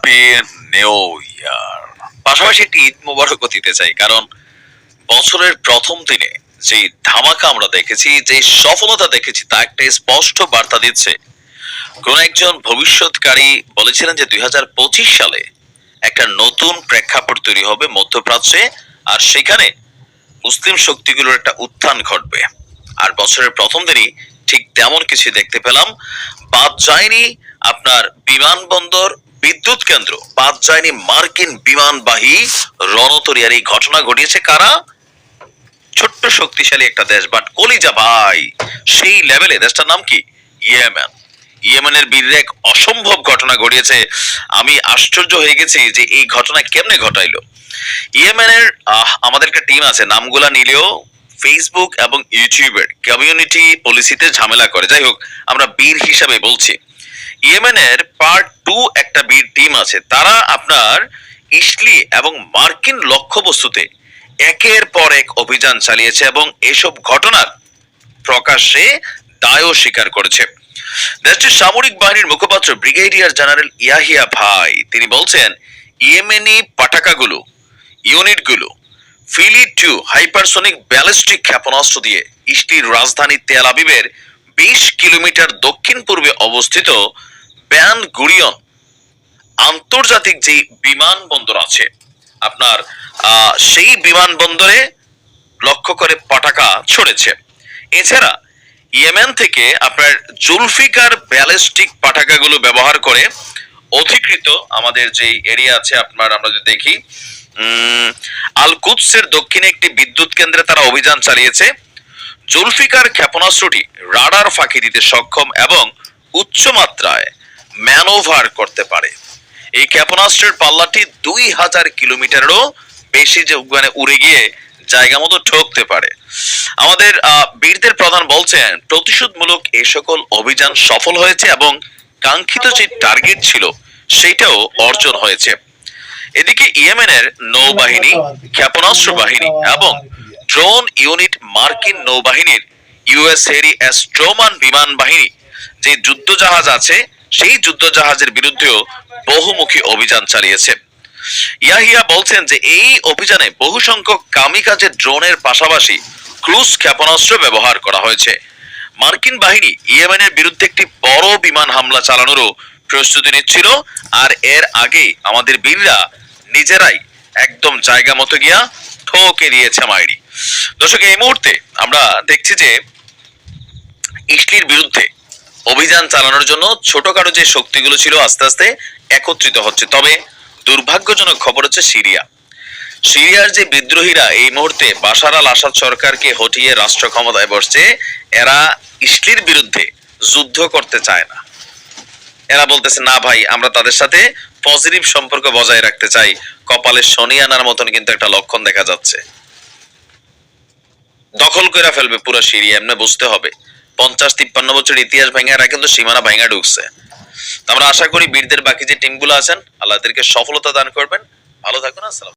Happy new year. পাশাপাশি একটি ঈদ মোবারকও দিতে চাই, কারণ বছরের প্রথম দিনে যে ধামাকা আমরা দেখেছি, যে সফলতা দেখেছি, তা একটা স্পষ্ট বার্তা দিচ্ছে। কোন একজন ভবিষ্যৎকারী বলেছিলেন যে দুই হাজার পঁচিশ সালে একটা নতুন প্রেক্ষাপট তৈরি হবে মধ্যপ্রাচ্যে, আর সেখানে মুসলিম শক্তিগুলোর একটা উত্থান ঘটবে। আর বছরের প্রথম দিনই ঠিক তেমন কিছু দেখতে পেলাম। বাদ যায়নি আপনার বিমানবন্দর বিদ্যুৎ কেন্দ্র। বাদ যায়নি মার্কিন বিমানবাহী। রণতরিয়ার এই ঘটনা ঘটিয়েছে কারা? ছোট্ট শক্তিশালী একটা দেশ, বাট কলিজা ভাই, সেই লেভেলে দেশটার নাম কি? ইয়েমেন। ইয়েমেনের বীরের এক অসম্ভব ঘটনা ঘটিয়েছে। আমি আশ্চর্য হয়ে গেছি যে এই ঘটনা কেমনে ঘটাইলো। ইয়েমেনের আমাদের একটা টিম আছে, নামগুলা নিলেও ফেসবুক এবং ইউটিউবের কমিউনিটি পলিসিতে ঝামেলা করে। যাই হোক, আমরা বীর হিসাবে বলছি। ইয়েমেনের পার্ট টু একটা বীর টিম আছে। তারা আপনার ইসলি এবং মার্কিন লক্ষ্যবস্তুতে একের পর এক অভিযান চালিয়েছে এবং এসব ঘটনার দায়ও স্বীকার করেছে। দেশটির সামরিক বাহিনীর মুখপাত্র ব্রিগেডিয়ার জেনারেল ইয়াহিয়া ভাই, তিনি বলছেন, ইয়েমেনি পাটাকাগুলো ইউনিটগুলো ফিলি টু হাইপারসোনিক ব্যালিস্টিক ক্ষেপণাস্ত্র দিয়ে ইসলির রাজধানী তেল আবিবের বিশ কিলোমিটার দক্ষিণ পূর্বে অবস্থিত ব্যান গুরিয়ন আন্তর্জাতিক যে বিমানবন্দর আছে আপনার সেই বিমানবন্দরে লক্ষ্য করে পটাকা ছড়েছে। এছাড়া ইয়েমেন থেকে আপনার জুলফিকার ব্যালিস্টিক পাটাকাগুলো ব্যবহার করে অধিকৃত আমাদের যে এরিয়া আছে আপনার আমরা যদি দেখি উম, আল কুদসের দক্ষিণে একটি বিদ্যুৎ কেন্দ্রে তারা অভিযান চালিয়েছে। জুলফিকার ক্ষেপণাস্ত্রটি রাডার ফাঁকি দিতে সক্ষম এবং উচ্চ মাত্রায় ম্যানোভার করতে পারে। এই ক্ষেপণাস্ত্রের পাল্লাটি দুই হাজার কিলোমিটারেরও বেশি মানে উড়ে গিয়ে জায়গা মতো ঠকতে পারে। আমাদের বীরদের প্রধান বলছেন, প্রতিশোধমূলক এই সকল অভিযান সফল হয়েছে এবং কাঙ্ক্ষিত যে টার্গেট ছিল, সেটাও অর্জন হয়েছে। এদিকে ইয়েমেনের নৌবাহিনী, ক্ষেপণাস্ত্র বাহিনী এবং ড্রোন ইউনিট মার্কিন নৌবাহিনীর ইউএস হেরি স্ট্রোমান বিমান বাহিনী যে যুদ্ধজাহাজ আছে, সেই যুদ্ধজাহাজের বিরুদ্ধেও বহুমুখী অভিযান চালিয়েছে। ইয়াহিয়া বলছেন যে এই অভিযানে বহু সংখ্যক কামিকাজে ড্রোনের পাশাপাশি ক্রুজ ক্ষেপণাস্ত্র ব্যবহার করা হয়েছে। মার্কিন বাহিনী ইয়েমেনের বিরুদ্ধে একটি বড় বিমান হামলা চালানোরও প্রস্তুতি নিচ্ছিল আর এর আগে আমাদের বীররা নিজেরাই একদম জায়গা মতো গিয়া ঠকে দিয়েছে মাইরি। দর্শক, এই মুহূর্তে আমরা দেখছি যে ইসলির বিরুদ্ধে অভিযান চালানোর জন্য ছোটখাটো যে শক্তিগুলো ছিল আস্তে আস্তে একত্রিত হচ্ছে। তবে দুর্ভাগ্যজনক খবর হচ্ছে সিরিয়া। সিরিয়ার যে বিদ্রোহীরা এই মুহূর্তে বাশার আল আসাদ সরকারকে হটিয়ে রাষ্ট্র ক্ষমতায় বসছে, এরা ইসলির বিরুদ্ধে যুদ্ধ করতে চায় না। এরা বলতেছে, না ভাই, আমরা তাদের সাথে পজিটিভ সম্পর্ক বজায় রাখতে চাই। কপালে শনি আনার মতন কিন্তু একটা লক্ষণ দেখা যাচ্ছে। দখল করে ফেলবে পুরো সিরিয়া, এমনি বুঝতে হবে। পঞ্চাশ, তিপ্পান্ন বছর ইতিহাস ভেঙে আর কিন্তু সীমানা ভেঙে ঢুকছে। আমরা আশা করি বীরদের বাকি যে টিমগুলো আছেন আল্লাহ এদেরকে সফলতা দান করবেন। ভালো থাকুন, আসসালাম